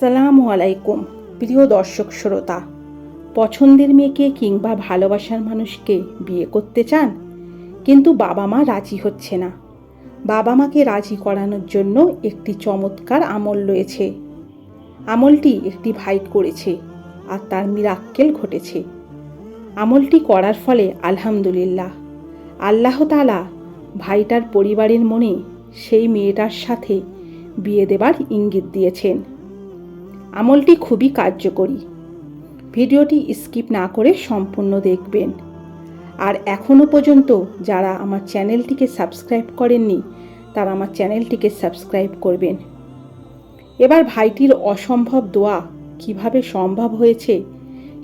আসসালামু আলাইকুম, প্রিয় দর্শক শ্রোতা। পছন্দের মেয়েকে কিংবা ভালোবাসার মানুষকে বিয়ে করতে চান? কিন্তু বাবা মা রাজি হচ্ছে না। বাবা মাকে রাজি করানোর জন্য একটি চমৎকার আমল রয়েছে। আমলটি একটি ভাই করেছে আর তার মিরাক্কেল ঘটেছে। আমলটি করার ফলে আলহামদুলিল্লাহ, আল্লাহ তালা ভাইটার পরিবারের মনে সেই মেয়েটার সাথে বিয়ে দেবার ইঙ্গিত দিয়েছেন। আমলটি খুবই কার্যকরী। ভিডিওটি স্কিপ না করে সম্পূর্ণ দেখবেন। আর এখনও পর্যন্ত যারা আমার চ্যানেলটিকে সাবস্ক্রাইব করেননি, তারা আমার চ্যানেলটিকে সাবস্ক্রাইব করবেন। এবার ভাইটির অসম্ভব দোয়া কীভাবে সম্ভব হয়েছে,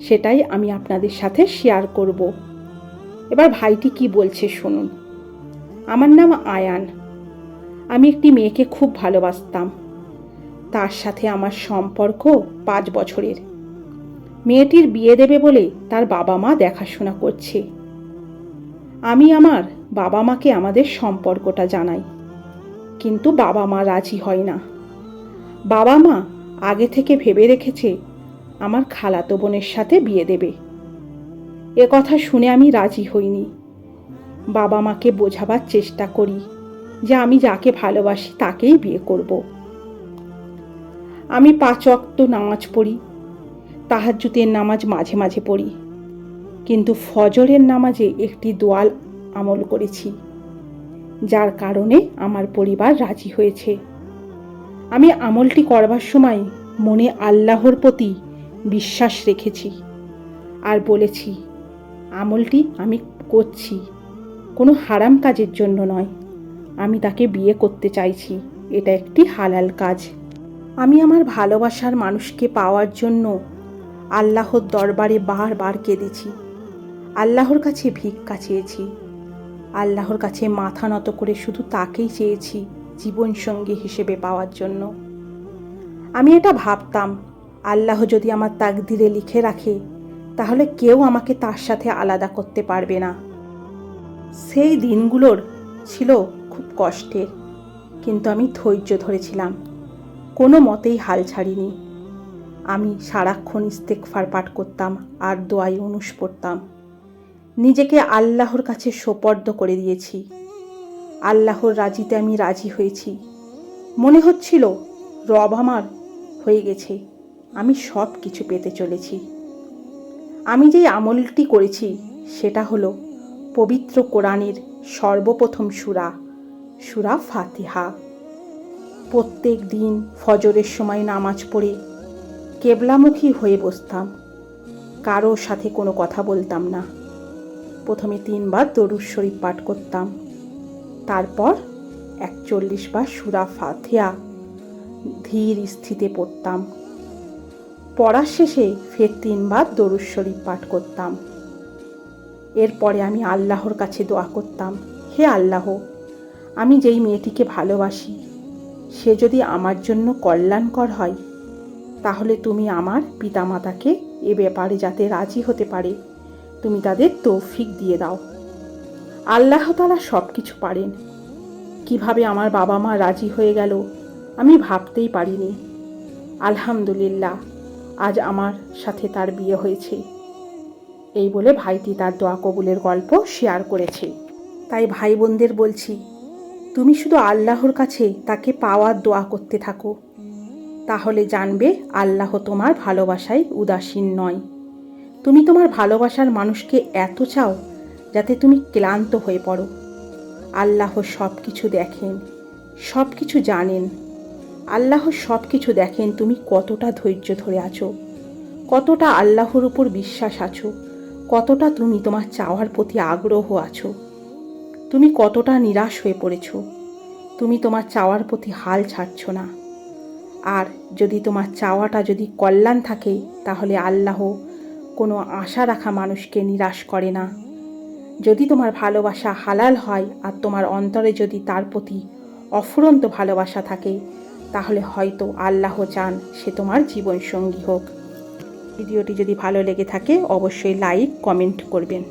সেটাই আমি আপনাদের সাথে শেয়ার করব। এবার ভাইটি কি বলছে শুনুন। আমার নাম আয়ান। আমি একটি মেয়েকে খুব ভালোবাসতাম। তার সাথে আমার সম্পর্ক পাঁচ বছরের। মেয়েটির বিয়ে দেবে বলে তার বাবা মা দেখাশোনা করছে। আমি আমার বাবা মাকে আমাদের সম্পর্কটা জানাই। কিন্তু বাবা মা রাজি হয় না। বাবা মা আগে থেকে ভেবে রেখেছে আমার খালাতো বোনের সাথে বিয়ে দেবে। এ কথা শুনে আমি রাজি হইনি। বাবা মাকে বোঝাবার চেষ্টা করি যে আমি যাকে ভালোবাসি তাকেই বিয়ে করব। আমি পাঁচ অক্ত নামাজ পড়ি তাহাজ্জুতের নামাজ মাঝে মাঝে পড়ি। কিন্তু ফজরের নামাজে একটি দোয়াল আমল করেছি, যার কারণে আমার পরিবার রাজি হয়েছে। আমি আমলটি করবার সময় মনে আল্লাহর প্রতি বিশ্বাস রেখেছি আর বলেছি, আমলটি আমি করছি, কোনো হারাম কাজের জন্য নয়। আমি তাকে বিয়ে করতে চাইছি, এটা একটি হালাল কাজ। আমি আমার ভালোবাসার মানুষকে পাওয়ার জন্য আল্লাহর দরবারে বারবার কেঁদেছি। আল্লাহর কাছে ভিক্ষা চেয়েছি। আল্লাহর কাছে মাথা নত করে শুধু তাকেই চেয়েছি জীবনসঙ্গী হিসেবে পাওয়ার জন্য। আমি এটা ভাবতাম, আল্লাহ যদি আমার তাকদিরে লিখে রাখে, তাহলে কেউ আমাকে তার সাথে আলাদা করতে পারবে না। সেই দিনগুলোর ছিল খুব কষ্টের, কিন্তু আমি ধৈর্য ধরেছিলাম। কোনো মতেই হাল ছাড়িনি। আমি সারাক্ষণ ইস্তেকফার পাঠ করতাম আর দোয়াই অনুষ পড়তাম। নিজেকে আল্লাহর কাছে সোপর্দ করে দিয়েছি। আল্লাহর রাজিতে আমি রাজি হয়েছি। মনে হচ্ছিল, রব আমার হয়ে গেছে, আমি সব কিছু পেতে চলেছি। আমি যে আমলটি করেছি, সেটা হলো পবিত্র কোরআনের সর্বপ্রথম সুরা সুরা ফাতিহা। প্রত্যেক দিন ফজরের সময় নামাজ পড়ে, কেবলামুখী হয়ে বসতাম। কারও সাথে কোনো কথা বলতাম না। প্রথমে তিনবার দরুদ শরীফ পাঠ করতাম। তারপর একচল্লিশ বার সুরা ফাথিয়া ধীর স্থিতে পড়তাম। পড়ার শেষে ফের তিনবার দরুদ শরীফ পাঠ করতাম। এরপরে আমি আল্লাহর কাছে দোয়া করতাম, হে আল্লাহ, আমি যেই মেয়েটিকে ভালোবাসি সে যদি আমার জন্য কল্যাণকর হয়, তাহলে তুমি আমার পিতামাতাকে এ ব্যাপারে যাতে রাজি হতে পারে, তুমি তাদের তৌফিক দিয়ে দাও। আল্লাহ তালা সব কিছু পারেন। কীভাবে আমার বাবা মা রাজি হয়ে গেল, আমি ভাবতেই পারিনি। আলহামদুলিল্লাহ, আজ আমার সাথে তার বিয়ে হয়েছে। এই বলে ভাইটি তার দোয়া কবুলের গল্প শেয়ার করেছে। তাই ভাই বোনদের বলছি তুমি শুধু আল্লাহর কাছে তাকে পাওয়ার দোয়া করতে থাকো। তাহলে জানবে আল্লাহ তোমার ভালোবাসায় উদাসীন নয়। তুমি তোমার ভালোবাসার মানুষকে এত চাও যাতে তুমি ক্লান্ত হয়ে পড়ো। আল্লাহ সব কিছু দেখেন সব কিছু জানেন। আল্লাহ সব কিছু দেখেন তুমি কতটা ধৈর্য ধরে আছো, কতটা আল্লাহর উপর বিশ্বাস আছো, কতটা তুমি তোমার চাওয়ার প্রতি আগ্রহ আছো। তুমি কতটা নিরাশ হয়ে পড়েছ। তুমি তোমার চাওয়ার প্রতি হাল ছাড়ছ না। আর যদি তোমার চাওয়াটা যদি কল্যাণ থাকে, তাহলে আল্লাহ কোনো আশা রাখা মানুষকে নিরাশ করে না। যদি তোমার ভালোবাসা হালাল হয় আর তোমার অন্তরে যদি তার প্রতি অফুরন্ত ভালোবাসা থাকে, তাহলে হয়তো আল্লাহ চান সে তোমার জীবনসঙ্গী হোক। ভিডিওটি যদি ভালো লেগে থাকে, অবশ্যই লাইক, কমেন্ট করবেন।